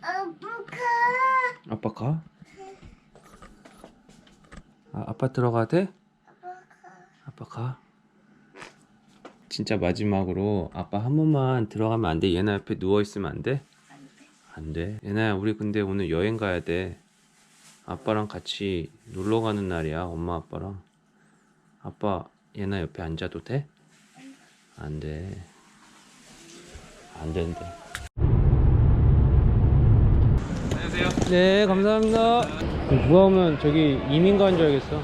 아빠가 아빠 가? 아, 아빠 들어가도 돼? 아빠 가. 진짜 마지막으로 아빠 한 번만 들어가면 안 돼? 얘나 옆에 누워 있으면 안 돼? 안 돼. 얘나야 우리 근데 오늘 여행 가야 돼. 아빠랑 같이 놀러 가는 날이야. 엄마 아빠랑. 아빠 얘나 옆에 앉아도 돼? 안 돼. 안 된대. 안녕하세요. 네, 감사합니다. 누가 오면 저기 이민 간줄 알겠어.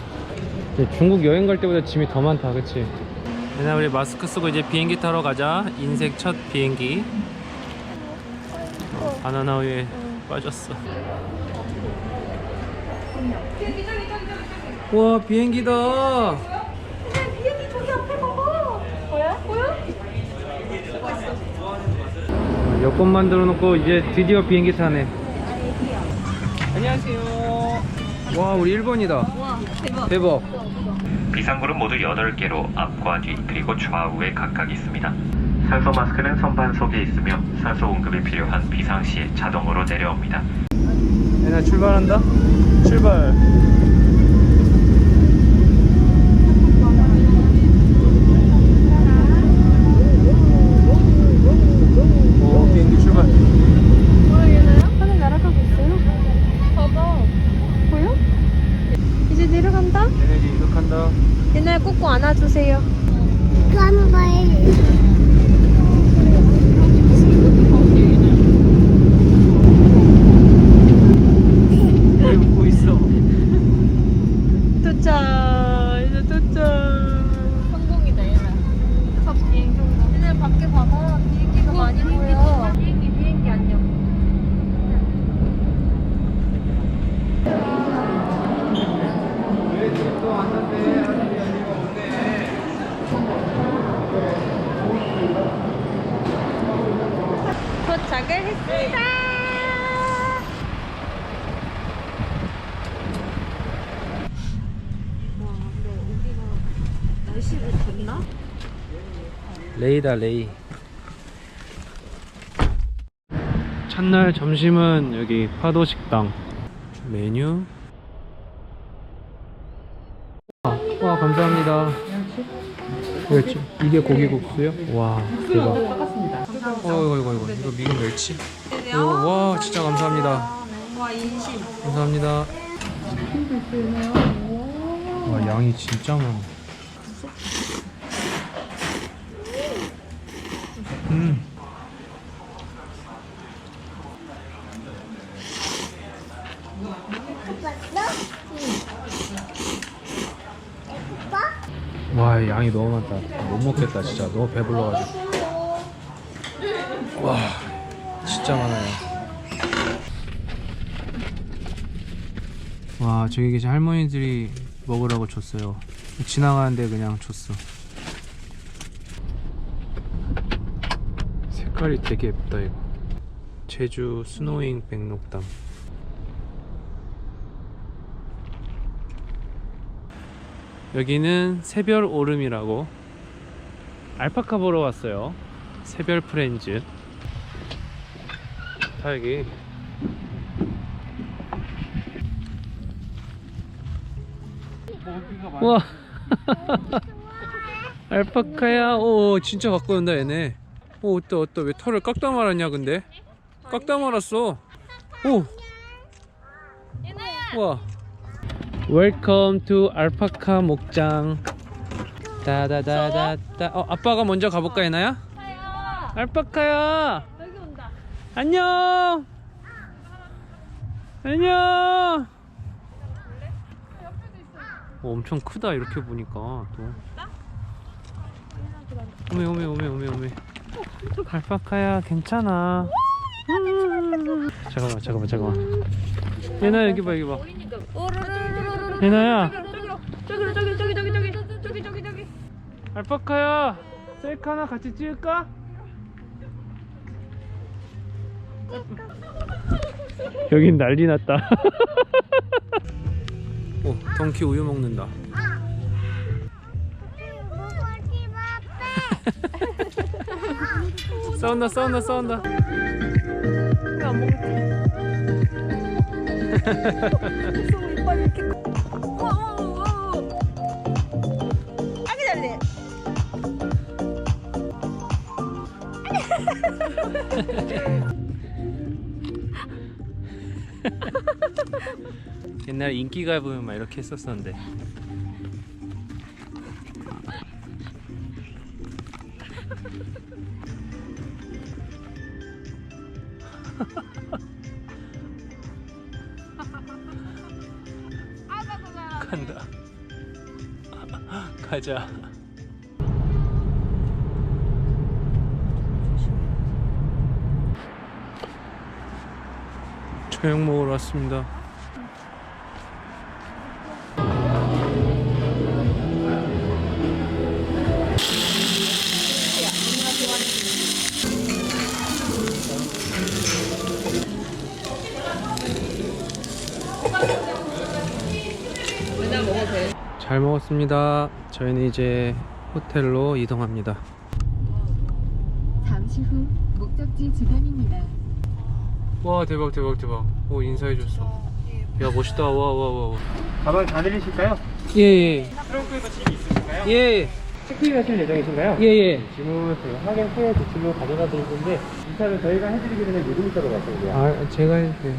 중국 여행 갈 때보다 짐이 더 많다, 그치? 얘나 우리 마스크 쓰고 이제 비행기 타러 가자. 인생 첫 비행기. 어, 바나나 우유에 빠졌어. 와 비행기다. 비행기 저기 앞에 봐봐. 뭐야? 뭐야? 여권 만들어 놓고 이제 드디어 비행기 타네. 안녕하세요. 와 우리 1번이다. 와 대박. 대박. 비상구는 모두 8개로 앞과 뒤 그리고 좌우에 각각 있습니다. 산소 마스크는 선반 속에 있으며 산소 공급이 필요한 비상시에 자동으로 내려옵니다. 얘나 출발한다. 출발. 오 비행기 출발. 뭐야 얘나요? 하늘 날아가고 있어요? 봐봐. 보여? 이제 내려간다. 얘네 이제 이륙한다. 얘나야 꼭꼭 안아주세요. 왜 웃고 있어? 도착. 이제 도착. 성공이다 얘나. 첫 비행 성공. 얘네 밖에 봐봐. 비행기가 많이 보여. 비행기 비행기 안녕. 또 왔는데 아직 열리가 없네. 도착을 했습니다. 날씨를 졌나? 레이다 레이. 첫날 점심은 여기 파도 식당 메뉴. 와, 와 감사합니다. 멸치. 이게 고기국수요? 와 대박. 어이구 이거 이거 이거 미국 멸치. 이거, 와 진짜 감사합니다. 와 인심. 감사합니다. 와 양이 진짜 많아. 음. 와 양이 너무 많다. 못 먹겠다 진짜 너무 배불러가지고. 와 진짜 많아요. 와 저기 계신 할머니들이 먹으라고 줬어요. 지나가는데 그냥 줬어. 색깔이 되게 예쁘다 이거. 제주 스노잉 백록담. 여기는 새별 오름이라고 알파카 보러 왔어요. 새별 프렌즈. 다 여기 와 알파카야 오 진짜 갖고 온다 얘네 오 어떠 어떠 왜 털을 깎다 말았냐 근데? 깎다 말았어. 오 와. 웰컴 투 알파카 목장. 따다다다따 어 아빠가 먼저 가볼까 하야. 알파카야. 여기 온다. 안녕. 안녕. 어, 엄청 크다 이렇게 보니까 또. 오메 오메 오메 오메 오메 알파카야 괜찮아 음. 잠깐만 잠깐만 잠깐만 얘나 여기 봐 여기 봐. 얘나야 저기로 저기 저기 저기 저기 저기 저기 저기. 알파카야 셀카 하나 같이 찍을까? 여긴 난리 났다 오 덩키 우유 먹는다 싸운다 싸운다 싸운다 왜안 먹었지? 이빨이 이렇게. 아기. 옛날 인기가 보면 막 이렇게 했었었는데. 간다. 가자. 저녁 먹으러 왔습니다. 잘 먹었습니다. 저희는 이제 호텔로 이동합니다. 잠시 후 목적지 주변입니다. 와 대박 대박 대박. 오 인사해줬어. 야 멋있다. 와 와 와. 가방 다 내리실까요? 예예. 트렁크에도 짐이 있으실까요? 예. 체크인 하실 예정이신가요? 예예. 짐은 저희 확인 후에 도출로 가져다 드릴 건데 이사를 저희가 해드리기 전에 유리미터로 가셔야 아 제가 해줄게요.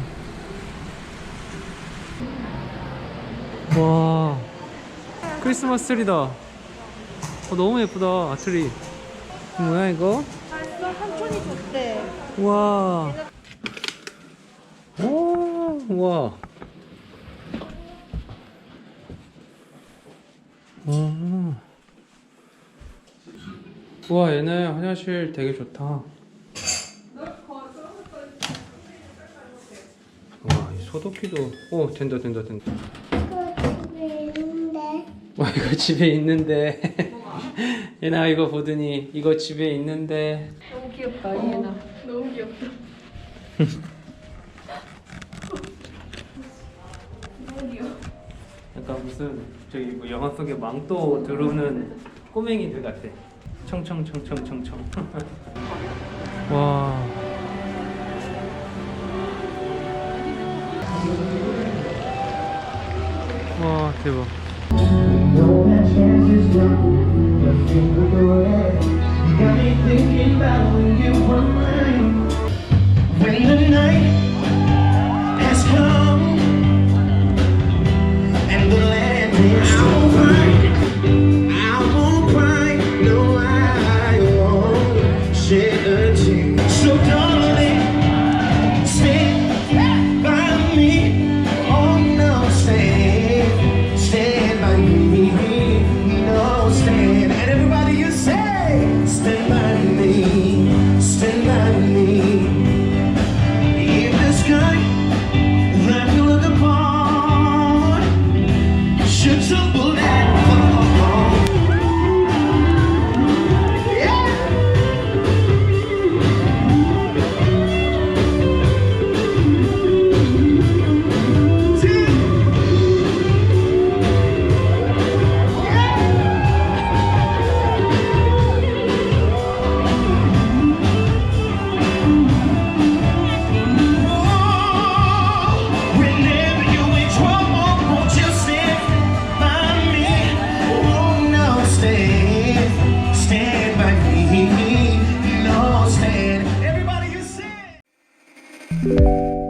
와 크리스마스 트리다. 어, 너무 예쁘다 트리. 뭐야 이거? 알았어 삼촌이 줬대. 와. 오, 와. 어. 와, 얘네 화장실 되게 좋다. 와, 이 소독기도. 오, 된다, 된다, 된다. 와, 이거 집에 있는데. 얘나 이거 보더니 이거 집에 있는데. 너무 귀엽다 이해나. 너무 귀엽다. 약간 무슨 저기 뭐 영화 속에 망토 들어오는 꼬맹이들 같아. 청청청청청청. 와. 와 대박. my chances were nothing but the rest. Got me thinking about when you were mine. When the night has come and the land is over. Música